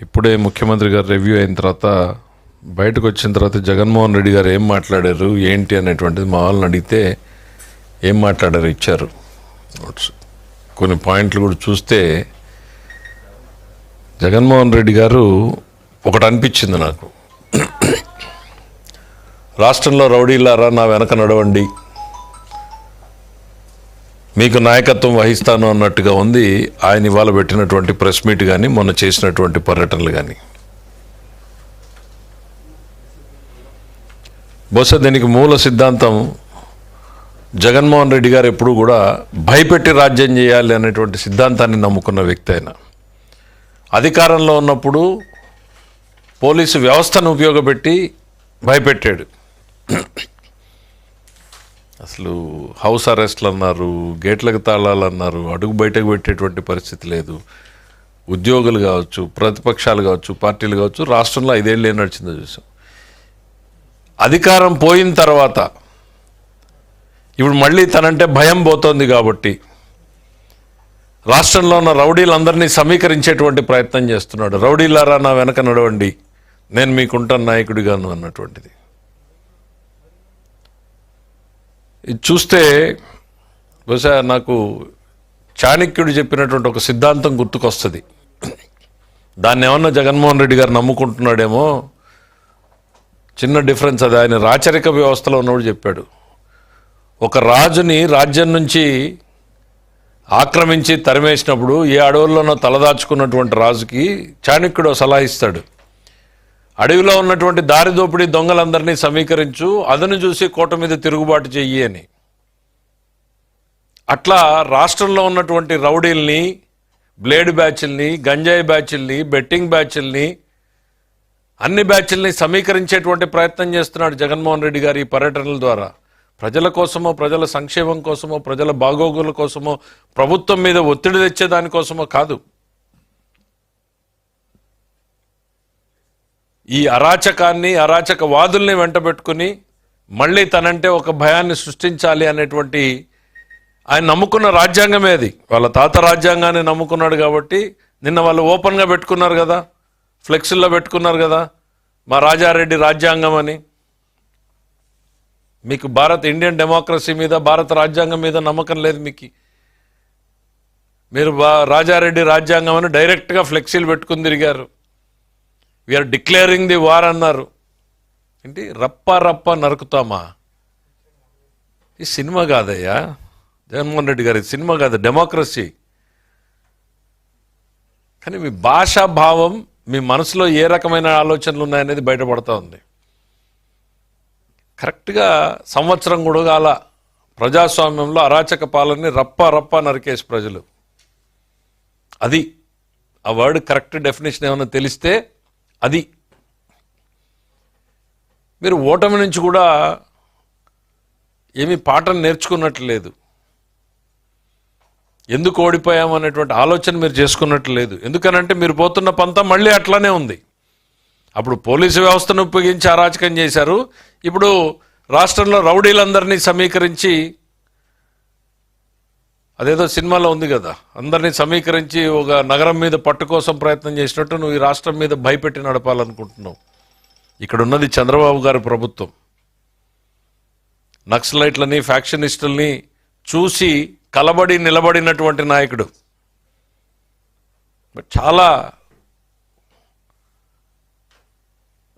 ఇప్పుడే ముఖ్యమంత్రి గారు రివ్యూ అయిన తర్వాత బయటకు వచ్చిన తర్వాత జగన్మోహన్ రెడ్డి గారు ఏం మాట్లాడారు ఏంటి అనేటువంటిది మా వాళ్ళని అడిగితే ఏం మాట్లాడారు ఇచ్చారు. కొన్ని పాయింట్లు కూడా చూస్తే జగన్మోహన్ రెడ్డి గారు ఒకటి అనిపించింది నాకు. రాష్ట్రంలో రౌడీలారా నా వెనక నడవండి మీకు నాయకత్వం వహిస్తాను అన్నట్టుగా ఉంది. ఆయన ఇవాళ పెట్టినటువంటి ప్రెస్ మీట్ కానీ మొన్న చేసినటువంటి పర్యటనలు కానీ బహుశా దీనికి మూల సిద్ధాంతం జగన్మోహన్ రెడ్డి గారు ఎప్పుడు కూడా భయపెట్టి రాజ్యం చేయాలి అనేటువంటి సిద్ధాంతాన్ని నమ్ముకున్న వ్యక్తి ఆయన. అధికారంలో ఉన్నప్పుడు పోలీసు వ్యవస్థను ఉపయోగపెట్టి భయపెట్టాడు. అసలు హౌస్ అరెస్ట్లు అన్నారు గేట్లకు తాళాలు అన్నారు అడుగు బయటకు పెట్టేటువంటి పరిస్థితి లేదు. ఉద్యోగులు కావచ్చు ప్రతిపక్షాలు కావచ్చు పార్టీలు కావచ్చు రాష్ట్రంలో ఐదేళ్ళు ఏం నడిచిందో చూసాం. అధికారం పోయిన తర్వాత ఇప్పుడు మళ్ళీ తనంటే భయం పోతోంది కాబట్టి రాష్ట్రంలో ఉన్న రౌడీలందరినీ సమీకరించేటువంటి ప్రయత్నం చేస్తున్నాడు. రౌడీలారా నా వెనక నడవండి. నేను మీకుంటాను నాయకుడిగాను అన్నటువంటిది. ఇది చూస్తే బహుశా నాకు చాణక్యుడు చెప్పినటువంటి ఒక సిద్ధాంతం గుర్తుకొస్తుంది. దాన్ని ఏమన్నా జగన్మోహన్ రెడ్డి గారు నమ్ముకుంటున్నాడేమో చిన్న డిఫరెన్స్ అది. ఆయన రాచరిక వ్యవస్థలో ఉన్నప్పుడు చెప్పాడు. ఒక రాజుని రాజ్యం నుంచి ఆక్రమించి తరిమేసినప్పుడు ఏ అడవుల్లోనో తలదాచుకున్నటువంటి రాజుకి చాణక్యుడు సలహా ఇస్తాడు. అడవిలో ఉన్నటువంటి దారి దోపిడీ దొంగలందరినీ సమీకరించు అదను చూసి కోట మీద తిరుగుబాటు చెయ్యి అని. అట్లా రాష్ట్రంలో ఉన్నటువంటి రౌడీల్ని బ్లేడ్ బ్యాచ్ల్ని గంజాయి బ్యాచ్ల్ని బెట్టింగ్ బ్యాచ్ల్ని అన్ని బ్యాచ్ల్ని సమీకరించేటువంటి ప్రయత్నం చేస్తున్నాడు జగన్మోహన్ రెడ్డి గారి ఈ పర్యటనల ద్వారా. ప్రజల కోసమో ప్రజల సంక్షేమం కోసమో ప్రజల బాగోగుల కోసమో ప్రభుత్వం మీద ఒత్తిడి తెచ్చే దానికోసమో కాదు. ఈ అరాచకాన్ని అరాచక వాదుల్ని వెంటబెట్టుకుని మళ్ళీ తనంటే ఒక భయాన్ని సృష్టించాలి అనేటువంటి ఆయన నమ్ముకున్న రాజ్యాంగమే అది. వాళ్ళ తాత రాజ్యాంగాన్ని నమ్ముకున్నాడు కాబట్టి నిన్న వాళ్ళు ఓపెన్గా పెట్టుకున్నారు కదా ఫ్లెక్సీల్లో పెట్టుకున్నారు కదా మా రాజారెడ్డి రాజ్యాంగం అని. మీకు భారత్ ఇండియన్ డెమోక్రసీ మీద భారత రాజ్యాంగం మీద నమ్మకం లేదు మీకు. మీరు బా- రాజారెడ్డి రాజ్యాంగం అని డైరెక్ట్గా ఫ్లెక్సీలు పెట్టుకుని తిరిగారు. వీఆర్ డిక్లేరింగ్ ది వార్ అన్నారు. ఏంటి? రప్ప రప్ప నరుకుతామా? ఈ సినిమా కాదయ్యా. జగన్మోహన్ రెడ్డి గారి సినిమా కాదు డెమోక్రసీ కానీ మీ భాషా భావం మీ మనసులో ఏ రకమైన ఆలోచనలు ఉన్నాయనేది బయటపడతా ఉంది. కరెక్ట్గా సంవత్సరం కూడా ప్రజాస్వామ్యంలో అరాచక పాలనని రప్ప రప్ప నరికేసి ప్రజలు. అది ఆ వర్డ్ కరెక్ట్ డెఫినేషన్ ఏమైనా తెలిస్తే అది మీరు ఓటమి నుంచి కూడా ఏమీ పాఠం నేర్చుకున్నట్లు లేదు. ఎందుకు ఓడిపోయాం అనేటువంటి ఆలోచన మీరు చేసుకున్నట్లు లేదు. ఎందుకనంటే మీరు పోతున్న పంతం మళ్ళీ అట్లానే ఉంది. అప్పుడు పోలీసు వ్యవస్థను ఉపయోగించి అరాచకం చేశారు. ఇప్పుడు రాష్ట్రంలో రౌడీలందరినీ సమీకరించి అదేదో సినిమాలో ఉంది కదా. అందరినీ సమీకరించి ఒక నగరం మీద పట్టు కోసం ప్రయత్నం చేసినట్టు నువ్వు ఈ రాష్ట్రం మీద భయపెట్టి నడపాలనుకుంటున్నావు. ఇక్కడ ఉన్నది చంద్రబాబు గారి ప్రభుత్వం. నక్సలైట్లని ఫ్యాక్షనిస్టుల్ని చూసి కలబడి నిలబడినటువంటి నాయకుడు. చాలా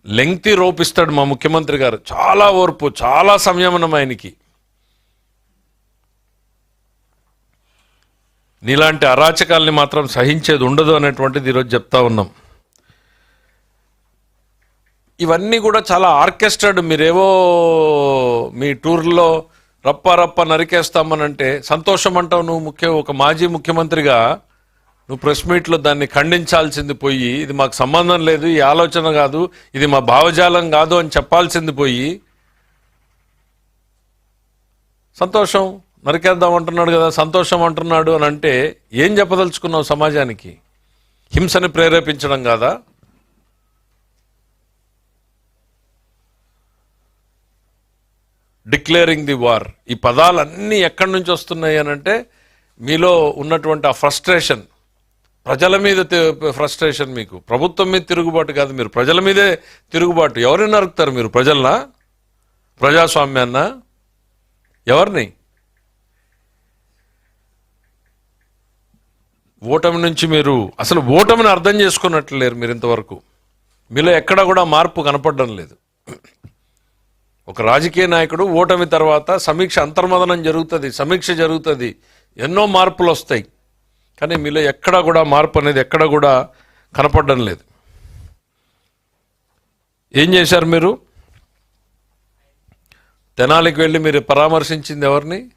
లెంగ్తీ రోపిస్తాడు మా ముఖ్యమంత్రి గారు. చాలా ఓర్పు చాలా సంయమనం ఆయనకి. నీలాంటి అరాచకాల్ని మాత్రం సహించేది ఉండదు అనేటువంటిది ఈరోజు చెప్తా ఉన్నాం. ఇవన్నీ కూడా చాలా ఆర్కెస్ట్రాడ్ మీరేవో మీ టూర్లో రప్ప రప్ప నరికేస్తామనంటే సంతోషం అంటావు నువ్వు ముఖ్య ఒక మాజీ ముఖ్యమంత్రిగా. నువ్వు ప్రెస్ మీట్లో దాన్ని ఖండించాల్సింది పోయి ఇది మాకు సంబంధం లేదు ఈ ఆలోచన కాదు ఇది మా భావజాలం కాదు అని చెప్పాల్సింది పోయి. సంతోషం. నరికేద్దాం అంటున్నాడు కదా సంతోషం అంటున్నాడు అని అంటే ఏం చెప్పదలుచుకున్నావు సమాజానికి? హింసని ప్రేరేపించడం కాదా? డిక్లేరింగ్ ది వార్ ఈ పదాలన్నీ ఎక్కడి నుంచి వస్తున్నాయి అని అంటే మీలో ఉన్నటువంటి ఆ ఫ్రస్ట్రేషన్ ప్రజల మీద ఫ్రస్ట్రేషన్ మీకు. ప్రభుత్వం మీద తిరుగుబాటు కాదు మీరు. ప్రజల మీదే తిరుగుబాటు. ఎవరిని నరుకుతారు మీరు? ప్రజలనా? ప్రజాస్వామ్యాన్న? ఎవరిని? ఓటమి నుంచి మీరు అసలు ఓటమిని అర్థం చేసుకున్నట్లు లేరు మీరు ఇంతవరకు. మీలో ఎక్కడా కూడా మార్పు కనపడడం లేదు. ఒక రాజకీయ నాయకుడు ఓటమి తర్వాత సమీక్ష అంతర్మదనం జరుగుతుంది సమీక్ష జరుగుతుంది ఎన్నో మార్పులు వస్తాయి. కానీ మీలో ఎక్కడా కూడా మార్పు అనేది ఎక్కడా కూడా కనపడడం లేదు. ఏం చేశారు మీరు? తెనాలికి వెళ్ళి మీరు పరామర్శించింది ఎవరిని?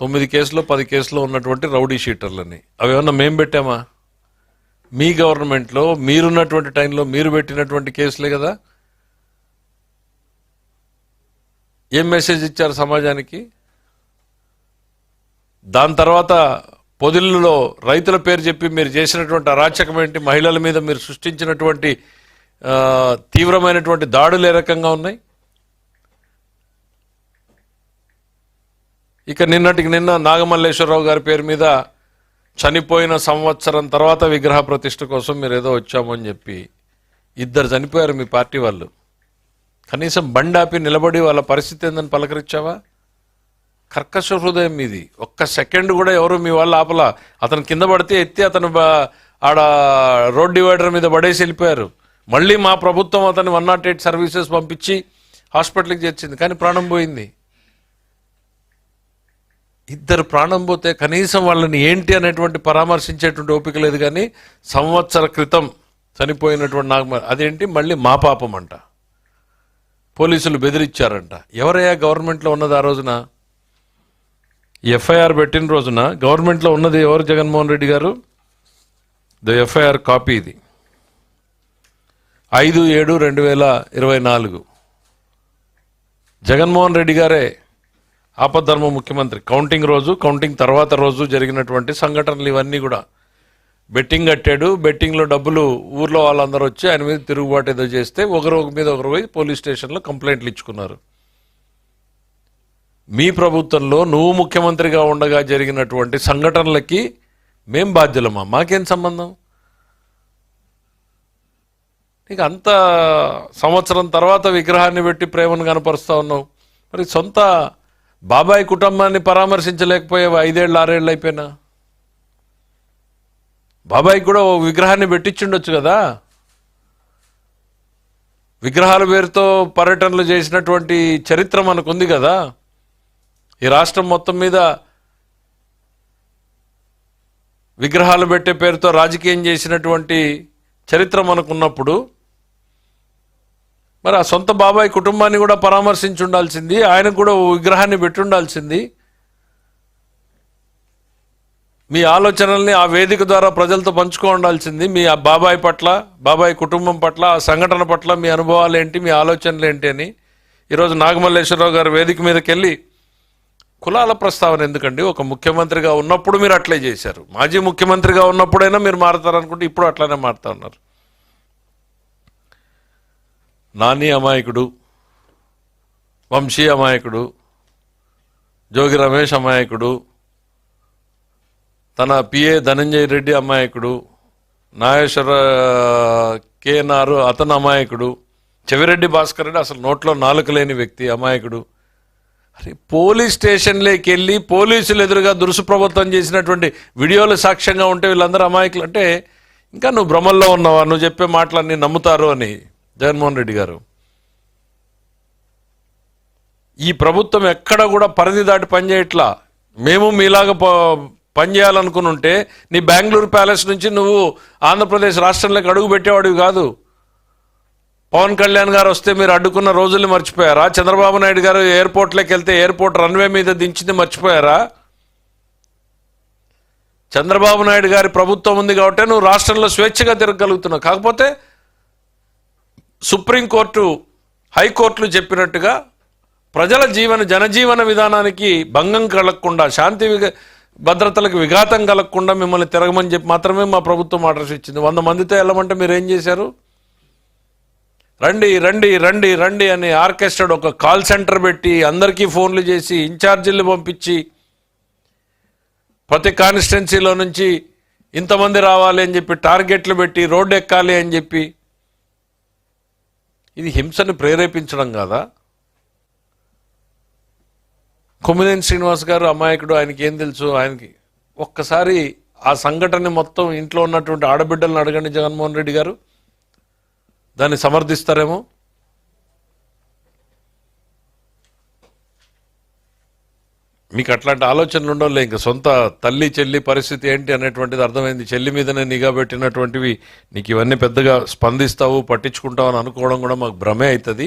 తొమ్మిది కేసులో పది కేసులో ఉన్నటువంటి రౌడీ షీటర్లని. అవి ఏమన్నా మేము పెట్టామా? మీ గవర్నమెంట్లో మీరున్నటువంటి టైంలో మీరు పెట్టినటువంటి కేసులే కదా? ఏం మెసేజ్ ఇచ్చారు సమాజానికి? దాని తర్వాత పొదిళ్ళలో రైతుల పేరు చెప్పి మీరు చేసినటువంటి అరాచకం ఏంటి? మహిళల మీద మీరు సృష్టించినటువంటి తీవ్రమైనటువంటి దాడులు ఏ రకంగా ఉన్నాయి? ఇక నిన్నటికి నిన్న నాగమల్లేశ్వరరావు గారి పేరు మీద చనిపోయిన సంవత్సరం తర్వాత విగ్రహ ప్రతిష్ఠ కోసం మీరు ఏదో వచ్చామని చెప్పి ఇద్దరు చనిపోయారు మీ పార్టీ వాళ్ళు. కనీసం బండి ఆపి నిలబడి వాళ్ళ పరిస్థితి ఏందని పలకరించావా? కర్కశ హృదయం మీది. ఒక్క సెకండ్ కూడా ఎవరు మీ వాళ్ళు ఆపల. అతను కింద పడితే ఎత్తి అతను బా- ఆడ రోడ్ డివైడర్ మీద పడేసి వెళ్ళిపోయారు. మళ్ళీ మా ప్రభుత్వం అతని వన్ నాట్ ఎయిట్ సర్వీసెస్ పంపించి హాస్పిటల్కి చేర్చింది. కానీ ప్రాణం పోయింది. ఇద్దరు ప్రాణం పోతే కనీసం వాళ్ళని ఏంటి అనేటువంటి పరామర్శించేటువంటి ఓపిక లేదు కానీ సంవత్సర క్రితం చనిపోయినటువంటి నాకు అదేంటి? మళ్ళీ మా పాపం అంట. పోలీసులు బెదిరిచ్చారంట ఎవరయ్యా గవర్నమెంట్లో ఉన్నది ఆ రోజున? ఎఫ్ఐఆర్ పెట్టిన రోజున గవర్నమెంట్లో ఉన్నది ఎవరు? జగన్మోహన్ రెడ్డి గారు? ద ఎఫ్ఐఆర్ కాపీ ఇది. ఐదు ఏడు రెండు వేల ఇరవై నాలుగు. జగన్మోహన్ రెడ్డి గారే ఆపద్ధర్మ ముఖ్యమంత్రి. కౌంటింగ్ రోజు కౌంటింగ్ తర్వాత రోజు జరిగినటువంటి సంఘటనలు ఇవన్నీ కూడా. బెట్టింగ్ కట్టాడు బెట్టింగ్లో డబ్బులు ఊర్లో వాళ్ళందరూ వచ్చి ఆయన మీద తిరుగుబాటు ఏదో చేస్తే ఒకరు ఒక మీద ఒకరు పోయి పోలీస్ స్టేషన్లో కంప్లైంట్లు ఇచ్చుకున్నారు. మీ ప్రభుత్వంలో నువ్వు ముఖ్యమంత్రిగా ఉండగా జరిగినటువంటి సంఘటనలకి మేం బాధ్యులమా? మాకేం సంబంధం? నీకు అంత సంవత్సరం తర్వాత విగ్రహాన్ని పెట్టి ప్రేమను కనపరుస్తా ఉన్నావు. మరి సొంత బాబాయ్ కుటుంబాన్ని పరామర్శించలేకపోయావు ఐదేళ్ళు ఆరేళ్ళు అయిపోయినా? బాబాయ్ కూడా ఓ విగ్రహాన్ని పెట్టించుండొచ్చు కదా? విగ్రహాల పేరుతో పర్యటనలు చేసినటువంటి చరిత్ర మనకు ఉంది కదా? ఈ రాష్ట్రం మొత్తం మీద విగ్రహాలు పెట్టే పేరుతో రాజకీయం చేసినటువంటి చరిత్ర మనకున్నప్పుడు మరి ఆ సొంత బాబాయ్ కుటుంబాన్ని కూడా పరామర్శించి ఉండాల్సింది ఆయనకు కూడా విగ్రహాన్ని పెట్టుండాల్సింది మీ ఆలోచనల్ని ఆ వేదిక ద్వారా ప్రజలతో పంచుకో ఉండాల్సింది మీ ఆ బాబాయ్ పట్ల బాబాయ్ కుటుంబం పట్ల ఆ సంఘటన పట్ల మీ అనుభవాలు ఏంటి మీ ఆలోచనలు ఏంటి అని ఈరోజు నాగమల్లేశ్వరరావు గారు వేదిక మీదకి వెళ్ళి కులాల ప్రస్తావన ఎందుకండి? ఒక ముఖ్యమంత్రిగా ఉన్నప్పుడు మీరు అట్లే చేశారు. మాజీ ముఖ్యమంత్రిగా ఉన్నప్పుడైనా మీరు మారుతారనుకుంటే ఇప్పుడు అట్లనే మారుతా ఉన్నారు. నాని అమాయకుడు వంశీ అమాయకుడు జోగి రమేష్ అమాయకుడు తన పిఏ ధనంజయ రెడ్డి అమాయకుడు నాగేశ్వర కేఎన్ఆర్ అతను అమాయకుడు చెవిరెడ్డి భాస్కర్ రెడ్డి అసలు నోట్లో నాలుక లేని వ్యక్తి అమాయకుడు. అరే పోలీస్ స్టేషన్లోకి వెళ్ళి పోలీసులు ఎదురుగా దురుసు ప్రభుత్వం చేసినటువంటి వీడియోలు సాక్ష్యంగా ఉంటే వీళ్ళందరూ అమాయకులు. అంటే ఇంకా నువ్వు భ్రమల్లో ఉన్నావా? నువ్వు చెప్పే మాటలన్నీ నమ్ముతారు అని. జగన్మోహన్ రెడ్డి గారు. ఈ ప్రభుత్వం ఎక్కడ కూడా పరిధి దాటి పనిచేయట్లా? మేము మీలాగా ప- పనిచేయాలనుకుని ఉంటే నీ బెంగళూరు ప్యాలెస్ నుంచి నువ్వు ఆంధ్రప్రదేశ్ రాష్ట్రంలోకి అడుగు పెట్టేవాడివి కాదు. పవన్ కళ్యాణ్ గారు వస్తే మీరు అడ్డుకున్న రోజుల్ని మర్చిపోయారా? చంద్రబాబు నాయుడు గారు ఎయిర్పోర్ట్లోకి వెళ్తే ఎయిర్పోర్ట్ రన్వే మీద దించింది మర్చిపోయారా? చంద్రబాబు నాయుడు గారి ప్రభుత్వం ఉంది కాబట్టి నువ్వు రాష్ట్రంలో స్వేచ్ఛగా తిరగగలుగుతున్నావు. కాకపోతే సుప్రీంకోర్టు హైకోర్టులు చెప్పినట్టుగా ప్రజల జీవన జనజీవన విధానానికి భంగం కలగకుండా శాంతి భద్రతలకు విఘాతం కలగకుండా మిమ్మల్ని తిరగమని చెప్పి మాత్రమే మా ప్రభుత్వం ఆర్డర్స్ ఇచ్చింది. వంద మందితో వెళ్ళమంటే మీరు ఏం చేశారు? రండి రండి రండి రండి అని ఆర్కెస్ట్రాడ్ ఒక కాల్ సెంటర్ పెట్టి అందరికీ ఫోన్లు చేసి ఇన్ఛార్జీలు పంపించి ప్రతి కాన్స్టిట్యున్సీలో నుంచి ఇంతమంది రావాలి అని చెప్పి టార్గెట్లు పెట్టి రోడ్డు ఎక్కాలి అని చెప్పి ఇది హింసను ప్రేరేపించడం కాదా? కొమ్మినేని శ్రీనివాస్ గారు అమాయకుడు ఆయనకి ఏం తెలుసు? ఆయనకి ఒక్కసారి ఆ సంఘటన మొత్తం ఇంట్లో ఉన్నటువంటి ఆడబిడ్డలను అడగండి జగన్మోహన్ రెడ్డి గారు. దాన్ని సమర్థిస్తారేమో? మీకు అట్లాంటి ఆలోచనలు ఉండవులే. ఇంకా సొంత తల్లి చెల్లి పరిస్థితి ఏంటి అనేటువంటిది అర్థమైంది. చెల్లి మీదనే నిఘా పెట్టినటువంటివి నీకు ఇవన్నీ పెద్దగా స్పందిస్తావు పట్టించుకుంటావు అని అనుకోవడం కూడా మాకు భ్రమే అవుతుంది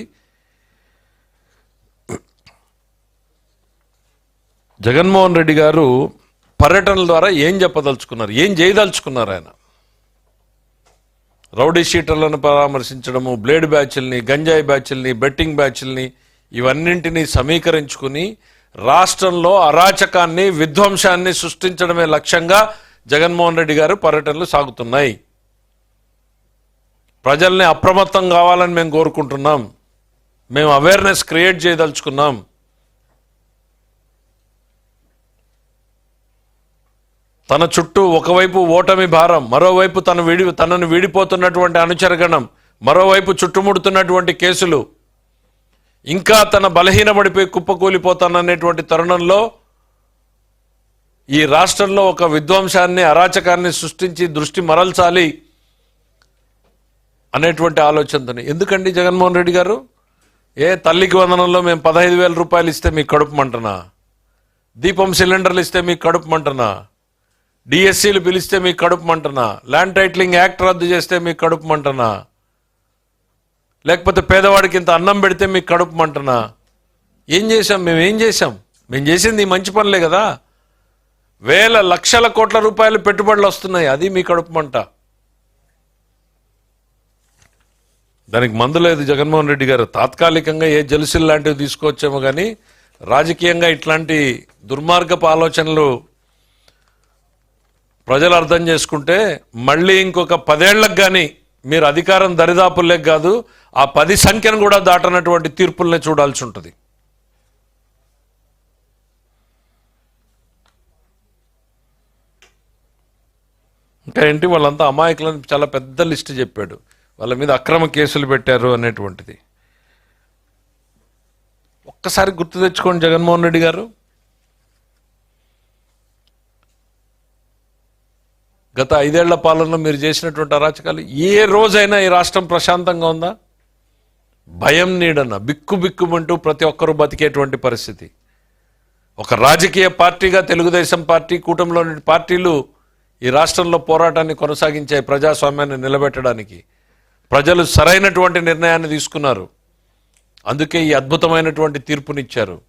జగన్మోహన్ రెడ్డి గారు పర్యటనల ద్వారా ఏం చెప్పదలుచుకున్నారు? ఏం చేయదలుచుకున్నారు ఆయన? రౌడీ షీటర్లను పరామర్శించడము బ్లేడ్ బ్యాచ్ల్ని గంజాయి బ్యాచ్ల్ని బెట్టింగ్ బ్యాచ్ల్ని ఇవన్నింటినీ సమీకరించుకుని రాష్ట్రంలో అరాచకాన్ని విధ్వంసాన్ని సృష్టించడమే లక్ష్యంగా జగన్మోహన్ రెడ్డి గారు పర్యటనలు సాగుతున్నాయి. ప్రజల్ని అప్రమత్తం కావాలని మేము కోరుకుంటున్నాం. మేము అవేర్నెస్ క్రియేట్ చేయదలుచుకున్నాం. తన చుట్టూ ఒకవైపు ఓటమి భారం మరోవైపు తన విడి తనను వీడిపోతున్నటువంటి అనుచరగణం మరోవైపు చుట్టుముడుతున్నటువంటి కేసులు ఇంకా తన బలహీనపడిపోయి కుప్పకూలిపోతాననేటువంటి తరుణంలో ఈ రాష్ట్రంలో ఒక విధ్వంసాన్ని అరాచకాన్ని సృష్టించి దృష్టి మరల్చాలి అనేటువంటి ఆలోచనతోని. ఎందుకండి జగన్మోహన్ రెడ్డి గారు? ఏ తల్లికి వందనంలో మేము పదహైదు వేల రూపాయలు ఇస్తే మీకు కడుపు మంటనా? దీపం సిలిండర్లు ఇస్తే మీకు కడుపు మంటనా? డిఎస్సీలు పిలిస్తే మీకు కడుపు మంటనా? ల్యాండ్ టైటిలింగ్ యాక్ట్ రద్దు చేస్తే మీకు కడుపు మంటనా? లేకపోతే పేదవాడికి ఇంత అన్నం పెడితే మీకు కడుపు మంటనా? ఏం చేశాం? మేము ఏం చేశాం? మేము చేసింది మంచి పనులే కదా. వేల లక్షల కోట్ల రూపాయలు పెట్టుబడులు వస్తున్నాయి. అది మీ కడుపు మంట. దానికి మందు లేదు జగన్మోహన్ రెడ్డి గారు. తాత్కాలికంగా ఏ జలుసులు లాంటివి తీసుకొచ్చామో కానీ రాజకీయంగా ఇట్లాంటి దుర్మార్గపు ఆలోచనలు ప్రజలు అర్థం చేసుకుంటే మళ్ళీ ఇంకొక పదేళ్ళకు కానీ మీరు అధికారం దరిదాపుల్లేక కాదు ఆ పది సంఖ్యను కూడా దాటనటువంటి తీర్పుల్ని చూడాల్సి ఉంటుంది. ఇంకా ఏంటి? వాళ్ళంతా అమాయకులని చాలా పెద్ద లిస్ట్ చెప్పాడు. వాళ్ళ మీద అక్రమ కేసులు పెట్టారు అనేటువంటిది. ఒక్కసారి గుర్తు తెచ్చుకోండి జగన్మోహన్ రెడ్డి గారు. గత ఐదేళ్ళ పాలనలో మీరు చేసినటువంటి అరాచకాలు ఏ రోజైనా ఈ రాష్ట్రం ప్రశాంతంగా ఉందా? భయం నీడన బిక్కు బిక్కుమంటూ ప్రతి ఒక్కరూ బతికేటువంటి పరిస్థితి. ఒక రాజకీయ పార్టీగా తెలుగుదేశం పార్టీ కూటమిలోని పార్టీలు ఈ రాష్ట్రంలో పోరాటాన్ని కొనసాగించాయి ప్రజాస్వామ్యాన్ని నిలబెట్టడానికి ప్రజలు సరైనటువంటి నిర్ణయాన్ని తీసుకున్నారు. అందుకే ఈ అద్భుతమైనటువంటి తీర్పునిచ్చారు.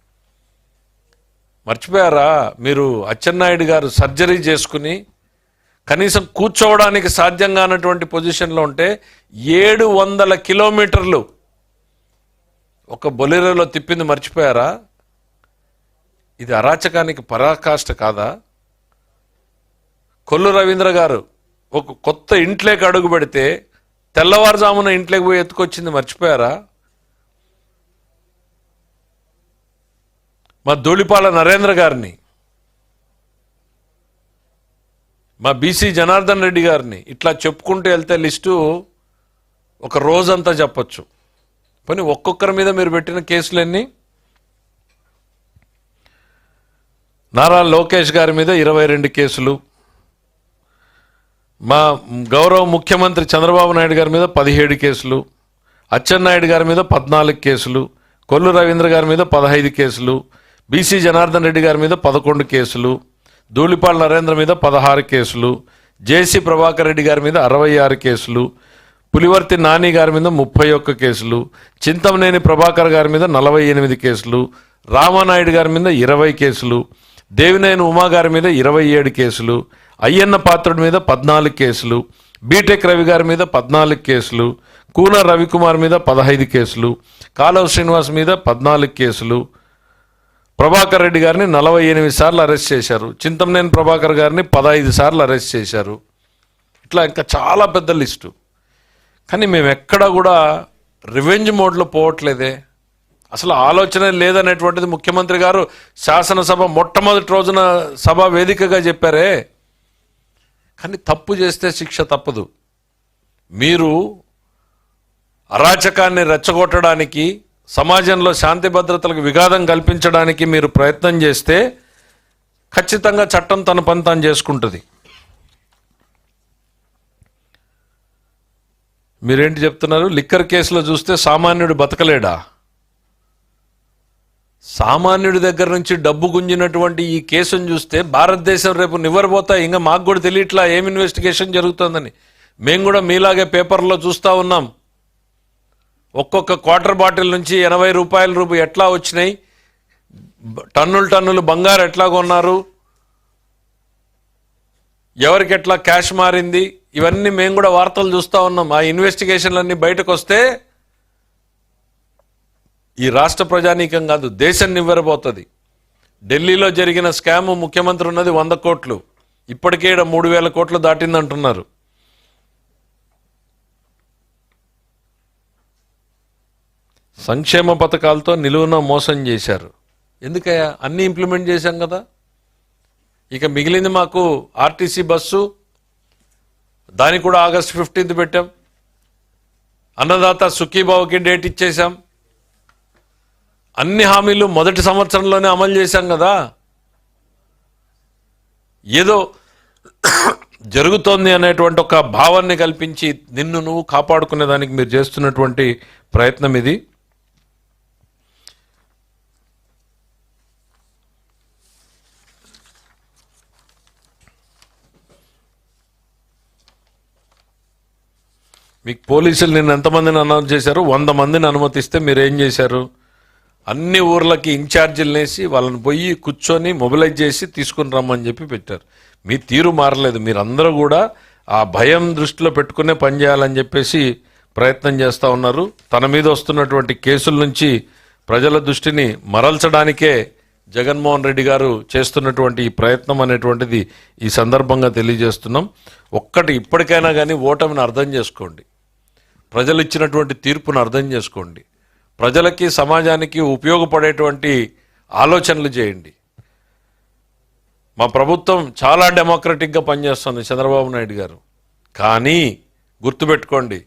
మర్చిపోయారా? మీరు అచ్చెన్నాయుడు గారు సర్జరీ చేసుకుని కనీసం కూర్చోవడానికి సాధ్యం కానటువంటి పొజిషన్లో ఉంటే ఏడు వందల కిలోమీటర్లు ఒక బొలెరోలో తిప్పింది మర్చిపోయారా? ఇది అరాచకానికి పరాకాష్ట కాదా? కొల్లు రవీంద్ర గారు ఒక కొత్త ఇంట్లోకి అడుగు పెడితే తెల్లవారుజామున ఇంట్లోకి పోయి ఎత్తుకొచ్చింది మర్చిపోయారా? మా ధూళిపాల నరేంద్ర గారిని మా బీసీ జనార్దన్ రెడ్డి గారిని ఇట్లా చెప్పుకుంటూ వెళ్తే లిస్టు ఒక రోజంతా చెప్పొచ్చు. పని ఒక్కొక్కరి మీద మీరు పెట్టిన కేసులన్నీ నారా లోకేష్ గారి మీద ఇరవై రెండు కేసులు మా గౌరవ ముఖ్యమంత్రి చంద్రబాబు నాయుడు గారి మీద పదిహేడు కేసులు అచ్చెన్నాయుడు గారి మీద పద్నాలుగు కేసులు కొల్లు రవీంద్ర గారి మీద పదహైదు కేసులు బీసీ జనార్దన్ రెడ్డి గారి మీద పదకొండు కేసులు ధూళిపాల్ నరేంద్ర మీద పదహారు కేసులు జేసీ ప్రభాకర్ రెడ్డి గారి మీద అరవై ఆరు కేసులు పులివర్తి నాని గారి మీద ముప్పై ఒక్క కేసులు చింతమనేని ప్రభాకర్ గారి మీద నలభై ఎనిమిది కేసులు రామానాయుడు గారి మీద ఇరవై కేసులు దేవినేని ఉమా గారి మీద ఇరవై ఏడు కేసులు అయ్యన్న పాత్రుడి మీద పద్నాలుగు కేసులు బీటెక్ రవి గారి మీద పద్నాలుగు కేసులు కూన రవికుమార్ మీద పదహైదు కేసులు కాలవ శ్రీనివాస్ మీద పద్నాలుగు కేసులు. ప్రభాకర్ రెడ్డి గారిని నలభై ఎనిమిది సార్లు అరెస్ట్ చేశారు. చింతమనేని ప్రభాకర్ గారిని పదహైదు సార్లు అరెస్ట్ చేశారు. ఇట్లా ఇంకా చాలా పెద్ద లిస్టు. కానీ మేము ఎక్కడా కూడా రివెంజ్ మోడ్లో పోవట్లేదే. అసలు ఆలోచన లేదనేటువంటిది ముఖ్యమంత్రి గారు శాసనసభ మొట్టమొదటి రోజున సభ వేదికగా చెప్పారే. కానీ తప్పు చేస్తే శిక్ష తప్పదు. మీరు అరాచకాన్ని రెచ్చగొట్టడానికి సమాజంలో శాంతి భద్రతలకు విఘాతం కల్పించడానికి మీరు ప్రయత్నం చేస్తే ఖచ్చితంగా చట్టం తన పని తాను చేసుకుంటుంది. మీరేంటి చెప్తున్నారు? లిక్కర్ కేసులో చూస్తే సామాన్యుడు బతకలేడా? సామాన్యుడి దగ్గర నుంచి డబ్బు గుంజినటువంటి ఈ కేసును చూస్తే భారతదేశం రేపు నివ్వరబోతా ఇంకా మాకు కూడా తెలియట్లా ఏం ఇన్వెస్టిగేషన్ జరుగుతుందని. మేము కూడా మీలాగే పేపర్లో చూస్తూ ఉన్నాం. ఒక్కొక్క క్వార్టర్ బాటిల్ నుంచి ఎనభై రూపాయల రూపు ఎట్లా వచ్చినాయి? టన్నులు టన్నులు బంగారు ఎట్లా కొన్నారు? ఎవరికి ఎట్లా క్యాష్ మారింది? ఇవన్నీ మేము కూడా వార్తలు చూస్తూ ఉన్నాం. ఆ ఇన్వెస్టిగేషన్లన్నీ బయటకు వస్తే ఈ రాష్ట్ర ప్రజానీకం కాదు దేశం నివ్వెరబోతుంది. ఢిల్లీలో జరిగిన స్కామ్ ముఖ్యమంత్రి ఉన్నది వంద కోట్లు. ఇప్పటికే ఈడ మూడు వేల కోట్లు దాటిందంటున్నారు. సంక్షేమ పథకాలతో నిలువున మోసం చేశారు. ఎందుకయ్యా? అన్నీ ఇంప్లిమెంట్ చేశాం కదా? ఇక మిగిలింది మాకు ఆర్టీసీ బస్సు దానికి కూడా ఆగస్ట్ ఫిఫ్టీన్త్ పెట్టాం. అన్నదాత సుఖీబాబుకి డేట్ ఇచ్చేశాం. అన్ని హామీలు మొదటి సంవత్సరంలోనే అమలు చేశాం కదా. ఏదో జరుగుతోంది అనేటువంటి ఒక భావాన్ని కల్పించి నిన్ను నువ్వు కాపాడుకునే దానికి మీరు చేస్తున్నటువంటి ప్రయత్నం ఇది. మీకు పోలీసులు నిన్న ఎంతమందిని అనౌన్స్ చేశారు? వంద మందిని అనుమతిస్తే మీరు ఏం చేశారు? అన్ని ఊర్లకి ఇన్ఛార్జీలు వేసి వాళ్ళని పోయి కూర్చొని మొబిలైజ్ చేసి తీసుకుని రమ్మని చెప్పి పెట్టారు. మీ తీరు మారలేదు. మీరందరూ కూడా ఆ భయం దృష్టిలో పెట్టుకునే పని చేయాలని చెప్పేసి ప్రయత్నం చేస్తూ ఉన్నారు. తన మీద వస్తున్నటువంటి కేసుల నుంచి ప్రజల దృష్టిని మరల్చడానికే జగన్మోహన్ రెడ్డి గారు చేస్తున్నటువంటి ఈ ప్రయత్నం అనేటువంటిది ఈ సందర్భంగా తెలియజేస్తున్నాం. ఒక్కటి ఇప్పటికైనా కానీ ఓటమిని అర్థం చేసుకోండి. ప్రజలు ఇచ్చినటువంటి తీర్పును అర్థం చేసుకోండి. ప్రజలకి సమాజానికి ఉపయోగపడేటువంటి ఆలోచనలు చేయండి. మా ప్రభుత్వం చాలా డెమోక్రటిక్గా పనిచేస్తుంది చంద్రబాబు నాయుడు గారు. కానీ గుర్తుపెట్టుకోండి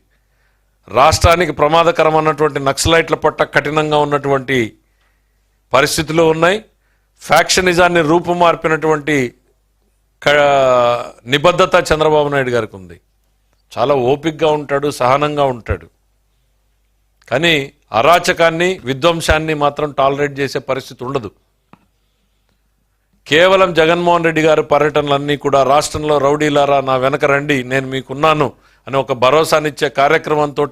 రాష్ట్రానికి ప్రమాదకరం అన్నటువంటి నక్సలైట్ల పట్ల కఠినంగా ఉన్నటువంటి పరిస్థితులు ఉన్నాయి. ఫ్యాక్షనిజాన్ని రూపుమార్పినటువంటి క- నిబద్ధత చంద్రబాబు నాయుడు గారికి ఉంది. చాలా ఓపికగా ఉంటాడు సహనంగా ఉంటాడు. కానీ అరాచకాన్ని విధ్వంసాన్ని మాత్రం టాలరేట్ చేసే పరిస్థితి ఉండదు. కేవలం జగన్మోహన్ రెడ్డి గారి పర్యటనలన్నీ కూడా రాష్ట్రంలో రౌడీలారా నా వెనక రండి నేను మీకున్నాను అని ఒక భరోసానిచ్చే కార్యక్రమంతో